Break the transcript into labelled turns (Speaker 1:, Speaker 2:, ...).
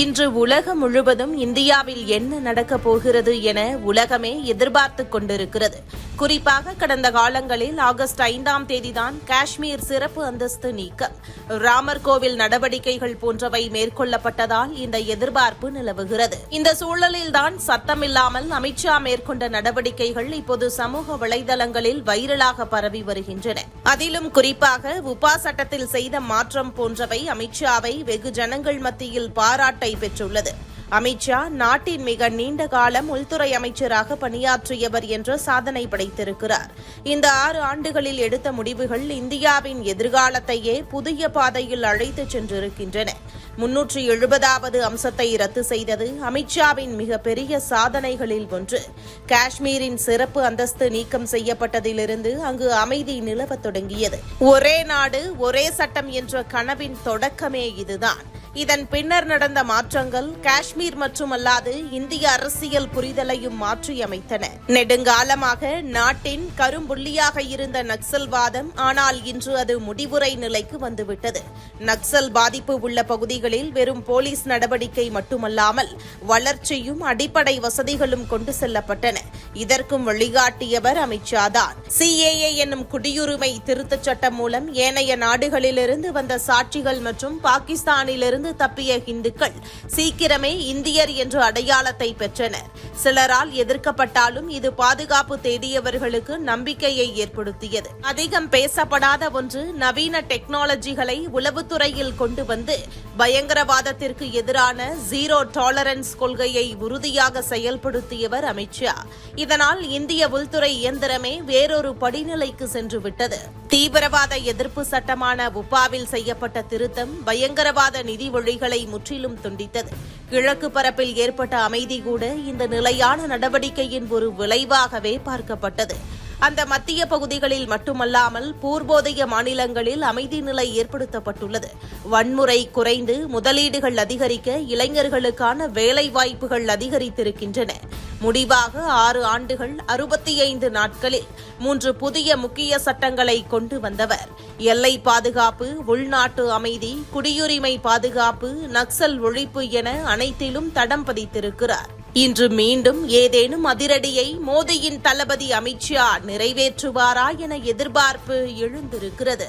Speaker 1: இன்று உலகம் முழுவதும் இந்தியாவில் என்ன நடக்கப் போகிறது என உலகமே எதிர்பார்த்து கொண்டிருக்கிறது. குறிப்பாக கடந்த காலங்களில் ஆகஸ்ட் ஐந்தாம் தேதிதான் காஷ்மீர் சிறப்பு அந்தஸ்து நீக்கம். ராமர் கோவில் நடவடிக்கைகள் போன்றவை மேற்கொள்ளப்பட்டதால் இந்த எதிர்பார்ப்பு நிலவுகிறது. இந்த சூழலில்தான் சத்தமில்லாமல் அமித்ஷா மேற்கொண்ட நடவடிக்கைகள் இப்போது சமூக வலைதளங்களில் வைரலாக பரவி வருகின்றன. அதிலும் குறிப்பாக உபா சட்டத்தில் செய்த மாற்றம் போன்றவை அமித்ஷாவை வெகு ஜனங்கள் மத்தியில் பாராட்டு பெற்றுள்ளது. அமித்ஷா நாட்டின் மிக நீண்ட காலம் உள்துறை அமைச்சராக பணியாற்றியவர் என்ற சாதனை படைத்திருக்கிறார். இந்த ஆறு ஆண்டுகளில் எடுத்த முடிவுகள் இந்தியாவின் எதிர்காலத்தையே புதிய பாதையில் அழைத்துச் சென்றிருக்கின்றன. முன்னூற்றி எழுபதாவது அம்சத்தை ரத்து செய்தது அமித்ஷாவின் மிகப்பெரிய சாதனைகளில் ஒன்று. காஷ்மீரின் சிறப்பு அந்தஸ்து நீக்கம் செய்யப்பட்டதிலிருந்து அங்கு அமைதி நிலவத் தொடங்கியது. ஒரே நாடு ஒரே சட்டம் என்ற கனவின் தொடக்கமே இதுதான். இதன் பின்னர் நடந்த மாற்றங்கள் காஷ்மீர் மட்டுமல்லாது இந்திய அரசியல் புரிதலையும் மாற்றியமைத்தன. நெடுங்காலமாக நாட்டின் கரும்புள்ளியாக இருந்த நக்சல்வாதம் ஆனால் இன்று அது முடிவுரை நிலைக்கு வந்துவிட்டது. நக்சல் பாதிப்பு உள்ள பகுதிகளில் வெறும் போலீஸ் நடவடிக்கை மட்டுமல்லாமல் வளர்ச்சியும் அடிப்படை வசதிகளும் கொண்டு செல்லப்பட்டன. இதற்கும் வழிகாட்டியவர் அமித்ஷா தான். சிஏஏ என்னும் குடியுரிமை திருத்தச் சட்டம் மூலம் ஏனைய நாடுகளிலிருந்து வந்த சாட்சிகள் மற்றும் பாகிஸ்தானிலிருந்து தப்பிய இந்துக்கள் சீக்கிரமே இந்தியர் என்ற அடையாளத்தை பெற்றனர். சிலரால் எதிர்க்கப்பட்டாலும் இது பாதுகாப்பு தேடியவர்களுக்கு நம்பிக்கையை ஏற்படுத்தியது. அதிகம் பேசப்படாத ஒன்று நவீன டெக்னாலஜிகளை உளவுத்துறையில் கொண்டு வந்து பயங்கரவாதத்திற்கு எதிரான ஜீரோ டாலரன்ஸ் கொள்கையை உறுதியாக செயல்படுத்தியவர் அமித்ஷா இதனால் இந்திய உள்துறை இயந்திரமே வேறொரு படிநிலைக்கு சென்று விட்டது தீவிரவாத எதிர்ப்பு சட்டமான உப்பாவில் செய்யப்பட்ட திருத்தம் பயங்கரவாத நிதி வழிகளை முற்றிலும் துண்டித்தது. கிழக்கு பரப்பில் ஏற்பட்ட அமைதி கூட இந்த நிலையான நடவடிக்கையின் ஒரு விளைவாகவே பார்க்கப்பட்டது. அந்த மத்திய பகுதிகளில் மட்டுமல்லாமல் பூர்வோதய மாநிலங்களில் அமைதி நிலை ஏற்படுத்தப்பட்டுள்ளது. வன்முறை குறைந்து முதலீடுகள் அதிகரிக்க இளைஞர்களுக்கான வேலை வாய்ப்புகள் அதிகரித்திருக்கின்றன. முடிவாக ஆறு ஆண்டுகள் அறுபத்தி ஐந்து நாட்களில் மூன்று புதிய முக்கிய சட்டங்களை கொண்டு வந்தவர். எல்லை பாதுகாப்பு உள்நாட்டு அமைதி குடியுரிமை பாதுகாப்பு நக்சல் ஒழிப்பு என அனைத்திலும் தடம் பதித்திருக்கிறார். இன்று மீண்டும் ஏதேனும் அதிரடியை மோடியின் தளபதி அமித்ஷா நிறைவேற்றுவாரா என எதிர்பார்ப்பு எழுந்திருக்கிறது.